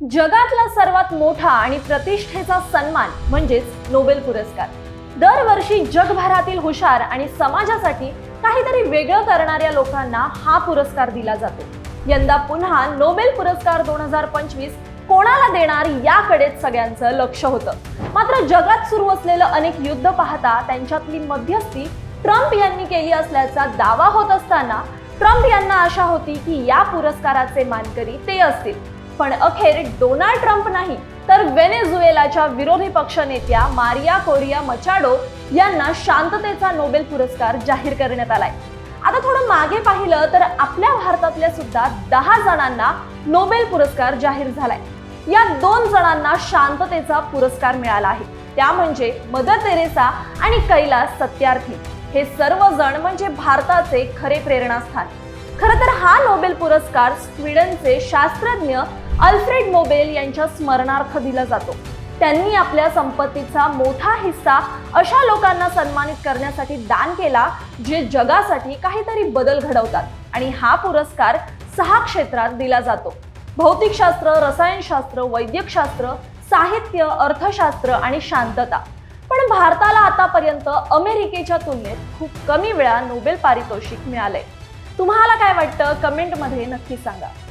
जगातला सर्वात मोठा आणि प्रतिष्ठेचा सन्मान म्हणजेच नोबेल पुरस्कार. दरवर्षी जगभरातील हुशार आणि समाजासाठी काहीतरी वेगळं करणाऱ्या लोकांना हा पुरस्कार दिला जातो. यंदा पुन्हा नोबेल पुरस्कार दोन हजार पंचवीस कोणाला देणार याकडेच सगळ्यांचं लक्ष होतं. मात्र जगात सुरू असलेलं अनेक युद्ध पाहता त्यांच्यातली मध्यस्थी ट्रम्प यांनी केली असल्याचा दावा होत असताना ट्रम्प यांना आशा होती की या पुरस्काराचे मानकरी ते असतील. पण अखेर डोनाल्ड ट्रम्प नाही तर व्हेनेझुएलाच्या विरोधी पक्ष नेत्या मारिया कोरिया मचाडो यांना शांततेचा नोबेल पुरस्कार जाहीर करण्यात आलाय. आता थोडं मागे पाहिलं तर आपल्या भारतातल्या सुद्धा दहा जणांना नोबेल पुरस्कार जाहीर झालाय. या दोन जणांना शांततेचा पुरस्कार मिळाला आहे. त्या म्हणजे मदर तेरेसा आणि कैलास सत्यार्थी. हे सर्व जण म्हणजे भारताचे खरे प्रेरणास्थान. खरं तर हा नोबेल पुरस्कार स्वीडनचे शास्त्रज्ञ अल्फ्रेड मोबेल यांच्या स्मरणार्थ दिला जातो. त्यांनी आपल्या संपत्तीचा मोठा हिस्सा अशा लोकांना सन्मानित करण्यासाठी दान केला जे जगासाठी काहीतरी बदल घडवतात आणि हा पुरस्कार सहा क्षेत्रात दिला जातो. भौतिकशास्त्र रसायनशास्त्र वैद्यकशास्त्र साहित्य अर्थशास्त्र आणि शांतता. पण भारताला आतापर्यंत अमेरिकेच्या तुलनेत खूप कमी वेळा नोबेल पारितोषिक मिळालंय. तुम्हाला काय वाटतं? कमेंटमध्ये नक्की सांगा.